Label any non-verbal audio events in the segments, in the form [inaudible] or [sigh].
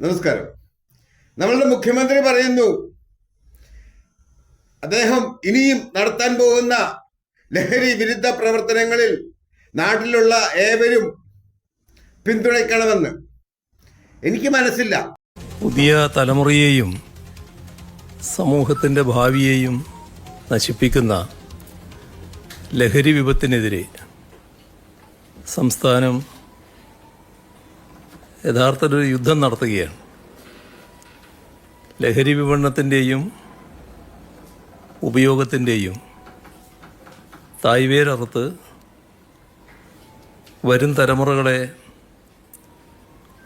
നമസ്കാരം. നമ്മളുടെ മുഖ്യമന്ത്രി പറയുന്നു അദ്ദേഹം ഇനിയും നടത്താൻ പോകുന്ന ലഹരി വിരുദ്ധ പ്രവർത്തനങ്ങളിൽ നാട്ടിലുള്ള ഏവരും പിന്തുണയ്ക്കണമെന്ന്. എനിക്ക് മനസ്സില്ല. പുതിയ തലമുറയെയും സമൂഹത്തിന്റെ ഭാവിയെയും നശിപ്പിക്കുന്ന ലഹരി വിപത്തിനെതിരെ സംസ്ഥാനം യഥാർത്ഥത്തിൽ ഒരു യുദ്ധം നടത്തുകയാണ്. ലഹരി വിപണനത്തിന്റെയും ഉപയോഗത്തിന്റെയും തായ്വേരറുത്ത് വരും തലമുറകളെ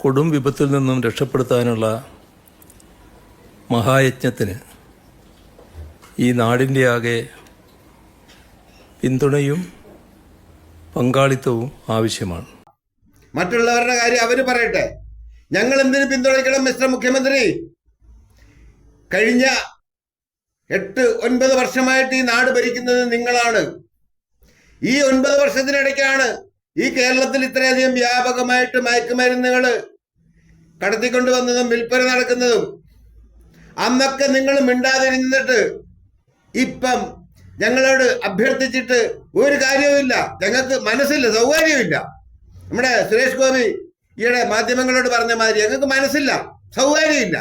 കൊടും വിപത്തിൽ നിന്നും രക്ഷപ്പെടുത്താനുള്ള മഹായജ്ഞത്തിന് ഈ നാടിന്റെ ആകെ പിന്തുണയും പങ്കാളിത്തവും ആവശ്യമാണ്. മറ്റുള്ളവരുടെ കാര്യം അവർ പറയട്ടെ. ഞങ്ങൾ എന്തിനു പിന്തുണയ്ക്കണം മിസ്റ്റർ മുഖ്യമന്ത്രി? കഴിഞ്ഞ എട്ട് ഒൻപത് വർഷമായിട്ട് ഈ നാട് ഭരിക്കുന്നത് നിങ്ങളാണ്. ഈ ഒൻപത് വർഷത്തിനിടയ്ക്കാണ് ഈ കേരളത്തിൽ ഇത്രയധികം വ്യാപകമായിട്ട് മയക്കുമരുന്നുകൾ കടത്തിക്കൊണ്ടുവന്നതും വിൽപ്പന നടക്കുന്നതും. അന്നൊക്കെ നിങ്ങൾ മിണ്ടാതിരുന്നിട്ട് ഇപ്പം ഞങ്ങളോട് അഭ്യർത്ഥിച്ചിട്ട് ഒരു കാര്യവുമില്ല. ഞങ്ങൾക്ക് മനസ്സില്ല സൗകര്യമില്ല നമ്മുടെ സുരേഷ് ഗോപി ഈയിടെ മാധ്യമങ്ങളോട് പറഞ്ഞ മാതിരി ഞങ്ങൾക്ക് മനസ്സില്ല സൗകര്യമില്ല.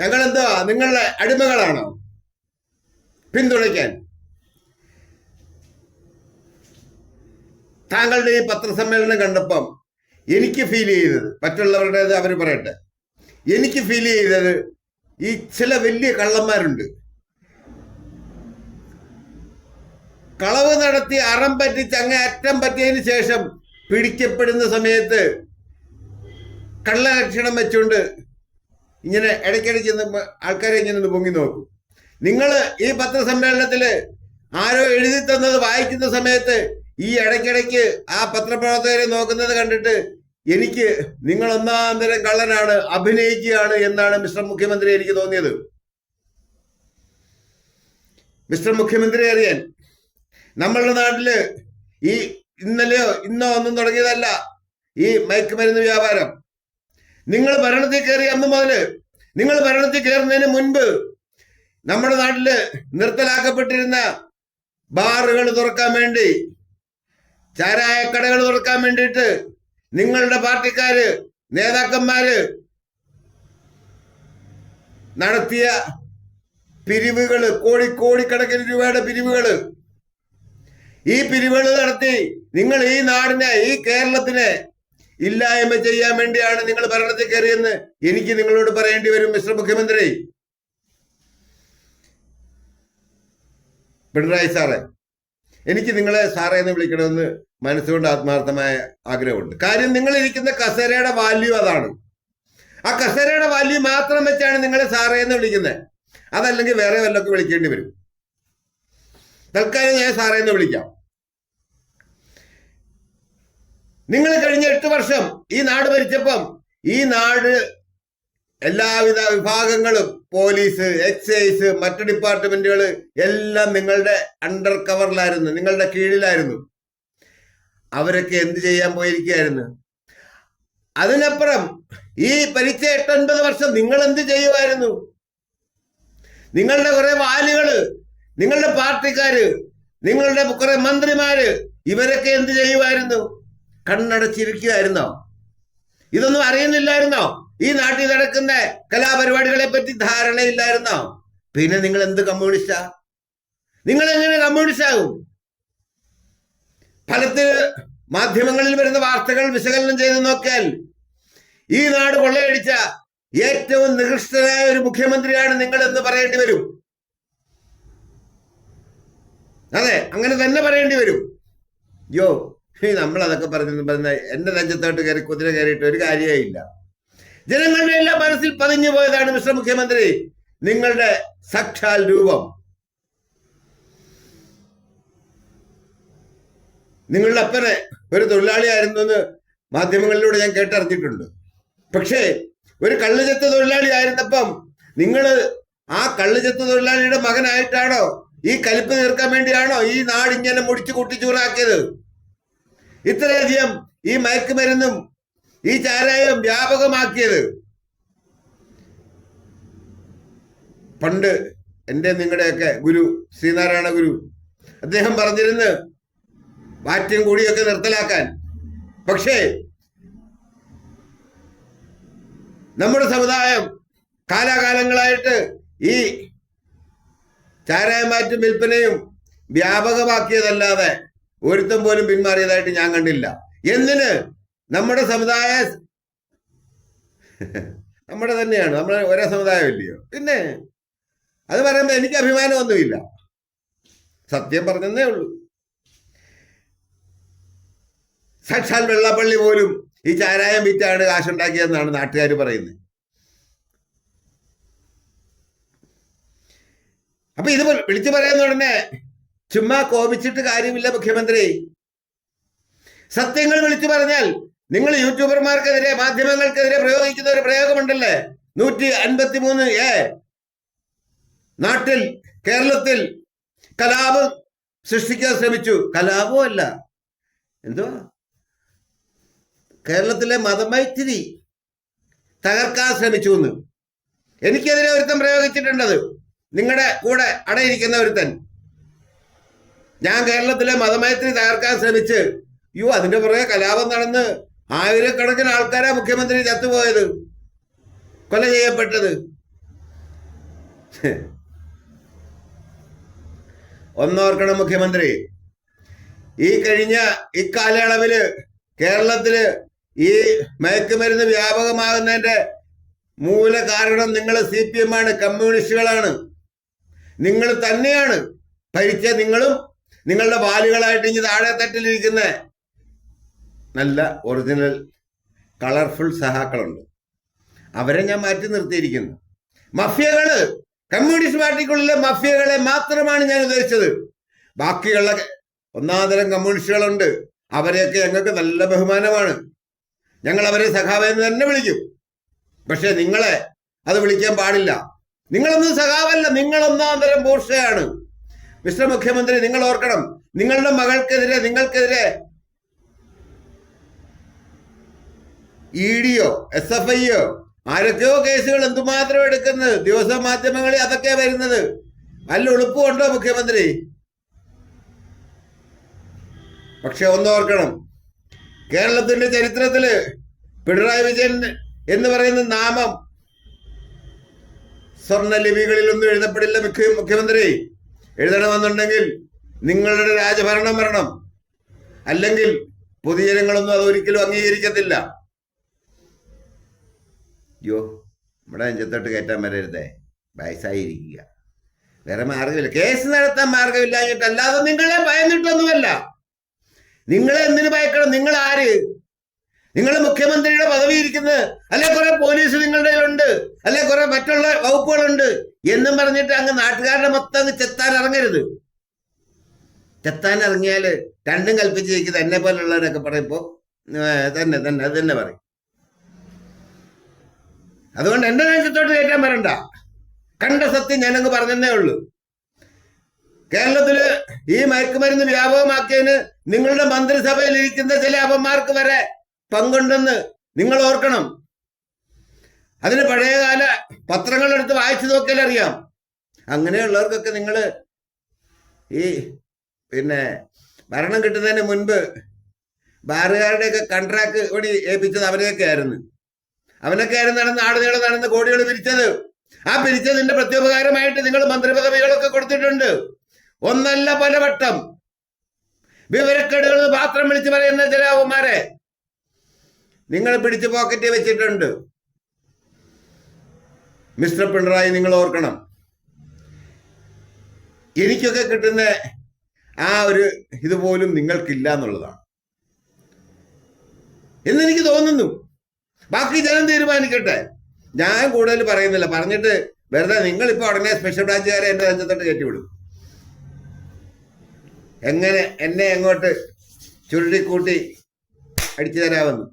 എന്തുവാ നിങ്ങളുടെ അടിമകളാണോ. പിന്തുണയ്ക്കാൻ. താങ്കളുടെ ഈ പത്രസമ്മേളനം കണ്ടപ്പം എനിക്ക് ഫീൽ ചെയ്തത് മറ്റുള്ളവരുടേത് അവർ പറയട്ടെ. എനിക്ക് ഫീൽ ചെയ്തത് ഈ ചില വലിയ കള്ളന്മാരുണ്ട്. കളവ് നടത്തി അറം പറ്റിച്ച് അങ്ങേ അറ്റം പറ്റിയതിന് ശേഷം പിടിക്കപ്പെടുന്ന സമയത്ത് കള്ളലക്ഷണം വെച്ചുകൊണ്ട് ഇങ്ങനെ ഇടയ്ക്കിടയ്ക്ക് ആൾക്കാരെ ഇങ്ങനെ ഒന്ന് പൊങ്ങി നോക്കും. നിങ്ങൾ ഈ പത്രസമ്മേളനത്തിൽ ആരോ എഴുതി തന്നത് വായിക്കുന്ന സമയത്ത് ഈ ഇടയ്ക്കിടയ്ക്ക് ആ പത്രപ്രവർത്തകരെ നോക്കുന്നത് കണ്ടിട്ട് എനിക്ക് നിങ്ങൾ ഒന്നാം തരം കള്ളനാണ് അഭിനയിക്കുകയാണ് എന്നാണ് മിസ്റ്റർ മുഖ്യമന്ത്രി എനിക്ക് തോന്നിയത്. മിസ്റ്റർ മുഖ്യമന്ത്രി അറിയാൻ നമ്മളുടെ നാട്ടിൽ ഈ ഇന്നലെയോ ഇന്നോ ഒന്നും തുടങ്ങിയതല്ല ഈ മയക്കുമരുന്ന് വ്യാപാരം. നിങ്ങൾ ഭരണത്തിൽ കയറി അന്ന് മുതൽ നിങ്ങൾ ഭരണത്തിൽ കയറുന്നതിന് മുൻപ് നമ്മുടെ നാട്ടിൽ നിർത്തലാക്കപ്പെട്ടിരുന്ന ബാറുകൾ തുറക്കാൻ വേണ്ടി ചാരായ കടകൾ തുറക്കാൻ വേണ്ടിയിട്ട് നിങ്ങളുടെ പാർട്ടിക്കാര് നേതാക്കന്മാര് നടത്തിയ പിരിവുകൾ കോടി കോടിക്കണക്കിന് രൂപയുടെ പിരിവുകൾ ഈ പിരിവുകൾ നടത്തി നിങ്ങൾ ഈ നാടിനെ ഈ കേരളത്തിനെ ഇല്ലായ്മ ചെയ്യാൻ വേണ്ടിയാണ് നിങ്ങൾ ഭരണത്തിൽ കയറിയെന്ന് എനിക്ക് നിങ്ങളോട് പറയേണ്ടി വരും മിസ്റ്റർ മുഖ്യമന്ത്രി. പിണറായി സാറേ എനിക്ക് നിങ്ങളെ സാറേ എന്ന് വിളിക്കണമെന്ന് മനസ്സുകൊണ്ട് ആത്മാർത്ഥമായ ആഗ്രഹമുണ്ട്. കാര്യം നിങ്ങൾ ഇരിക്കുന്ന കസേരയുടെ വാല്യൂ അതാണ്. ആ കസേരയുടെ വാല്യൂ മാത്രം വെച്ചാണ് നിങ്ങളെ സാറേ എന്ന് വിളിക്കുന്നത്. അതല്ലെങ്കിൽ വേറെ വല്ലതൊക്കെ വിളിക്കേണ്ടി വരും. തൽക്കാലം ഞാൻ സാറേ എന്ന് വിളിക്കാം. നിങ്ങൾ കഴിഞ്ഞ എട്ട് വർഷം ഈ നാട് ഭരിച്ചപ്പം ഈ നാട് എല്ലാവിധ വിഭാഗങ്ങളും പോലീസ് എക്സൈസ് മറ്റു ഡിപ്പാർട്ട്മെന്റുകൾ എല്ലാം നിങ്ങളുടെ അണ്ടർ കവറിലായിരുന്നു നിങ്ങളുടെ കീഴിലായിരുന്നു. അവരൊക്കെ എന്ത് ചെയ്യാൻ പോയിരിക്കുകയായിരുന്നു? അതിനപ്പുറം ഈ ഭരിച്ച എട്ടൊൻപത് വർഷം നിങ്ങൾ എന്ത് ചെയ്യുമായിരുന്നു? നിങ്ങളുടെ കുറെ വാലുകൾ നിങ്ങളുടെ പാർട്ടിക്കാര് നിങ്ങളുടെ കുറെ മന്ത്രിമാര് ഇവരൊക്കെ എന്ത് ചെയ്യുമായിരുന്നു? കണ്ണടച്ചിരിക്കുമായിരുന്നോ ഇതൊന്നും അറിയുന്നില്ലായിരുന്നോ? ഈ നാട്ടിൽ നടക്കുന്ന കലാപരിപാടികളെ പറ്റി ധാരണയില്ലായിരുന്നോ? പിന്നെ നിങ്ങൾ എന്ത് കമ്മ്യൂണിസ്റ്റാ? നിങ്ങൾ എങ്ങനെ കമ്മ്യൂണിസ്റ്റ് ആകും ഫലത്തിന് മാധ്യമങ്ങളിൽ വരുന്ന വാർത്തകൾ വിശകലനം ചെയ്ത് നോക്കിയാൽ ഈ നാട് കൊള്ളയടിച്ച ഏറ്റവും നികൃഷ്ടനായ ഒരു മുഖ്യമന്ത്രിയാണ് നിങ്ങൾ എന്ന് പറയേണ്ടി വരും. അതെ അങ്ങനെ തന്നെ പറയേണ്ടി വരും. യോ അതൊക്കെ പറഞ്ഞു പറഞ്ഞ എന്റെ നെഞ്ചത്തോട്ട് കയറി കുതിര കയറിയിട്ട് ഒരു കാര്യമേ ഇല്ല. ജനങ്ങളുടെ എല്ലാം മനസ്സിൽ പതിഞ്ഞു പോയതാണ് മിസ്റ്റർ മുഖ്യമന്ത്രി നിങ്ങളുടെ സാക്ഷാൽ രൂപം. നിങ്ങളുടെ അപ്പനെ ഒരു തൊഴിലാളിയായിരുന്നു എന്ന് മാധ്യമങ്ങളിലൂടെ ഞാൻ കേട്ടറിഞ്ഞിട്ടുണ്ട്. പക്ഷേ ഒരു കള്ളുചെത്ത് തൊഴിലാളി ആയിരുന്നപ്പം നിങ്ങൾ ആ കള്ളുചെത്ത് തൊഴിലാളിയുടെ മകനായിട്ടാണോ ഈ കലിപ്പ് തീർക്കാൻ വേണ്ടിയാണോ ഈ നാട് ഇങ്ങനെ മുടിച്ചു കുട്ടിച്ചൂറാക്കിയത് ഇത്രയധികം ഈ മയക്കുമരുന്നും ഈ ചാരായം വ്യാപകമാക്കിയത്. പണ്ട് എന്റെ നിങ്ങളുടെയൊക്കെ ഗുരു ശ്രീനാരായണ ഗുരു അദ്ദേഹം പറഞ്ഞിരുന്ന് വാറ്റും കൂടിയൊക്കെ നിർത്തലാക്കാൻ. പക്ഷേ നമ്മുടെ സമുദായം കാലാകാലങ്ങളായിട്ട് ഈ ചാരായമാറ്റും വിൽപ്പനയും വ്യാപകമാക്കിയതല്ലാതെ ഒരുത്തം പോലും പിന്മാറിയതായിട്ട് ഞാൻ കണ്ടില്ല. എന്തിന്? നമ്മുടെ സമുദായ [laughs] നമ്മുടെ തന്നെയാണ്. നമ്മുടെ ഒരേ സമുദായം ഇല്ലയോ പിന്നെ അത് പറയുമ്പോൾ എനിക്ക് അഭിമാനമൊന്നുമില്ല സത്യം പറഞ്ഞതേ ഉള്ളൂ. സാക്ഷാൽ വെള്ളപ്പള്ളി പോലും ഈ ചാരായം വിറ്റാണ് കാശുണ്ടാക്കിയതെന്നാണ് നാട്ടുകാർ പറയുന്നത്. അപ്പൊ ഇത് വിളിച്ചു പറയുന്ന ഉടനെ ചുമ്മാ കോപിച്ചിട്ട് കാര്യമില്ല മുഖ്യമന്ത്രി. സത്യങ്ങൾ വിളിച്ചു പറഞ്ഞാൽ നിങ്ങൾ യൂട്യൂബർമാർക്കെതിരെ മാധ്യമങ്ങൾക്കെതിരെ പ്രയോഗിക്കുന്ന ഒരു പ്രയോഗമുണ്ടല്ലേ? നൂറ്റി അൻപത്തി മൂന്ന് എ. നാട്ടിൽ കേരളത്തിൽ കലാപം സൃഷ്ടിക്കാൻ ശ്രമിച്ചു. കലാപവും അല്ല. എന്തോ കേരളത്തിലെ മതമൈത്രി തകർക്കാൻ ശ്രമിച്ചു എന്ന്. എനിക്കെതിരെ ഒരുത്തം പ്രയോഗിച്ചിട്ടുണ്ടത്. നിങ്ങളുടെ കൂടെ അടയിരിക്കുന്ന ഒരുത്തൻ. ഞാൻ കേരളത്തിലെ മതമൈത്രി തകർക്കാൻ ശ്രമിച്ച് യു അതിന്റെ പുറകെ കലാപം നടന്ന് ആയിരക്കണക്കിന് ആൾക്കാരാ മുഖ്യമന്ത്രി ചത്തുപോയത്. കൊല ചെയ്യപ്പെട്ടത്. ഒന്നോർക്കണം മുഖ്യമന്ത്രി. ഈ കഴിഞ്ഞ ഇക്കാലയളവിൽ കേരളത്തിൽ ഈ മയക്കുമരുന്ന് വ്യാപകമാകുന്നതിന്റെ മൂല കാരണം നിങ്ങൾ സി പി എം ആണ് കമ്മ്യൂണിസ്റ്റുകളാണ്. നിങ്ങൾ തന്നെയാണ്. ഭരിച്ച നിങ്ങളും നിങ്ങളുടെ വാലുകളായിട്ട് ഇനി താഴെ തട്ടിലിരിക്കുന്ന നല്ല ഒറിജിനൽ കളർഫുൾ സഹാക്കളുണ്ട്. അവരെ ഞാൻ മാറ്റി നിർത്തിയിരിക്കുന്നു. മഫിയകൾ കമ്മ്യൂണിസ്റ്റ് പാർട്ടിക്കുള്ളിലെ മഫിയകളെ മാത്രമാണ് ഞാൻ ഉദ്ദേശിച്ചത് ബാക്കിയുള്ള ഒന്നാന്തരം കമ്മ്യൂണിസ്റ്റുകളുണ്ട്. അവരെയൊക്കെ ഞങ്ങൾക്ക് നല്ല ബഹുമാനമാണ്. ഞങ്ങൾ അവരെ സഖാവെന്ന് തന്നെ വിളിക്കും. പക്ഷെ നിങ്ങളെ അത് വിളിക്കാൻ പാടില്ല. നിങ്ങളൊന്നും സഖാവല്ല നിങ്ങൾ ഒന്നാം തരം ബൂർഷയാണ് മിസ്റ്റർ മുഖ്യമന്ത്രി നിങ്ങൾ ഓർക്കണം നിങ്ങളുടെ മകൾക്കെതിരെ നിങ്ങൾക്കെതിരെ ഇ ഡിയോ എസ് എഫ് ഐയോ ആരൊക്കെയോ കേസുകൾ എന്തുമാത്രം എടുക്കുന്നത്? ദിവസ മാധ്യമങ്ങളിൽ അതൊക്കെ വരുന്നത്. നല്ല ഉണ്ടോ മുഖ്യമന്ത്രി? പക്ഷെ ഒന്നോർക്കണം കേരളത്തിന്റെ ചരിത്രത്തിൽ പിണറായി വിജയൻ എന്ന് പറയുന്ന നാമം സ്വർണ ലിപികളിലൊന്നും എഴുതപ്പെടില്ല മുഖ്യ മുഖ്യമന്ത്രി. എഴുതണമെന്നുണ്ടെങ്കിൽ നിങ്ങളുടെ രാജഭരണം വരണം. അല്ലെങ്കിൽ പൊതുജനങ്ങളൊന്നും അത് ഒരിക്കലും അംഗീകരിക്കത്തില്ല. യോ നമ്മുടെ അഞ്ചത്തോട്ട് കയറ്റാൻ വരരുതേ. വയസ്സായിരിക്കുക. വേറെ മാർഗമില്ല കേസ് നടത്താൻ മാർഗമില്ലാഞ്ഞിട്ട് അല്ലാതെ നിങ്ങളെ ഭയന്നിട്ടൊന്നുമല്ല. നിങ്ങളെ എന്തിനു ഭയക്കണം? നിങ്ങൾ ആര് നിങ്ങൾ മുഖ്യമന്ത്രിയുടെ പദവി ഇരിക്കുന്നത് അല്ലെ കുറെ പോലീസ് നിങ്ങളുടെ കയ്യിലുണ്ട്? കുറെ മറ്റുള്ള വകുപ്പുകളുണ്ട് എന്നും പറഞ്ഞിട്ട് അങ്ങ് നാട്ടുകാരുടെ മൊത്തം അങ്ങ് ചെത്താൻ ഇറങ്ങരുത്. ചെത്താൻ ഇറങ്ങിയാൽ രണ്ടും കൽപ്പിച്ച് ചോദിക്കുന്നത് എന്നെ പോലുള്ളവരൊക്കെ പറയുമ്പോ തന്നെ തന്നെ അത് തന്നെ പറയും. അതുകൊണ്ട് എന്റെ രാജ്യത്തോട്ട് കയറ്റാൻ വരണ്ട. കണ്ട സത്യം ഞാനങ്ങ് പറഞ്ഞതേ ഉള്ളൂ. കേരളത്തിൽ ഈ മയക്കുമരുന്ന് വ്യാപകമാക്കിയതിന് നിങ്ങളുടെ മന്ത്രിസഭയിൽ ഇരിക്കുന്ന ചില അപന്മാർക്ക് വരെ പങ്കുണ്ടെന്ന് നിങ്ങൾ ഓർക്കണം. അതിന് പഴയകാല പത്രങ്ങൾ എടുത്ത് വായിച്ചു നോക്കിയാൽ അറിയാം. അങ്ങനെയുള്ളവർക്കൊക്കെ നിങ്ങൾ ഈ പിന്നെ ഭരണം കിട്ടുന്നതിന് മുൻപ് ബാറുകാരുടെയൊക്കെ കൺട്രാക്ട് വഴി ഏൽപ്പിച്ചത് അവരെയൊക്കെ ആയിരുന്നു അവനൊക്കെ ആയിരുന്നു നടന്ന് ആടുനീളം നടന്ന് കോടികൾ പിരിച്ചത്. ആ പിരിച്ചതിന്റെ പ്രത്യുപകാരമായിട്ട് നിങ്ങൾ മന്ത്രിപദവികളൊക്കെ കൊടുത്തിട്ടുണ്ട്. ഒന്നല്ല പലവട്ടം. വിവരക്കേടുകൾ മാത്രം വിളിച്ചു പറയുന്ന ചില അവന്മാരെ നിങ്ങൾ പിടിച്ച് പോക്കറ്റ് വെച്ചിട്ടുണ്ട്. മിസ്റ്റർ പിണറായി നിങ്ങൾ ഓർക്കണം. എനിക്കൊക്കെ കിട്ടുന്ന ആ ഒരു ഇതുപോലും നിങ്ങൾക്കില്ല എന്നുള്ളതാണ്. എന്നെനിക്ക് തോന്നുന്നു. ബാക്കി ജനം തീരുമാനിക്കട്ടെ. ഞാൻ കൂടുതൽ പറയുന്നില്ല. പറഞ്ഞിട്ട് വെറുതെ നിങ്ങൾ ഇപ്പൊ ഉടനെ സ്പെഷ്യൽ ബ്രാഞ്ചുകാരെ എന്റെ രഞ്ജത്തോട്ട് കയറ്റിവിടും. എങ്ങനെ എന്നെ എങ്ങോട്ട് ചുരുട്ടിക്കൂട്ടി അടിച്ചു തരാമെന്ന്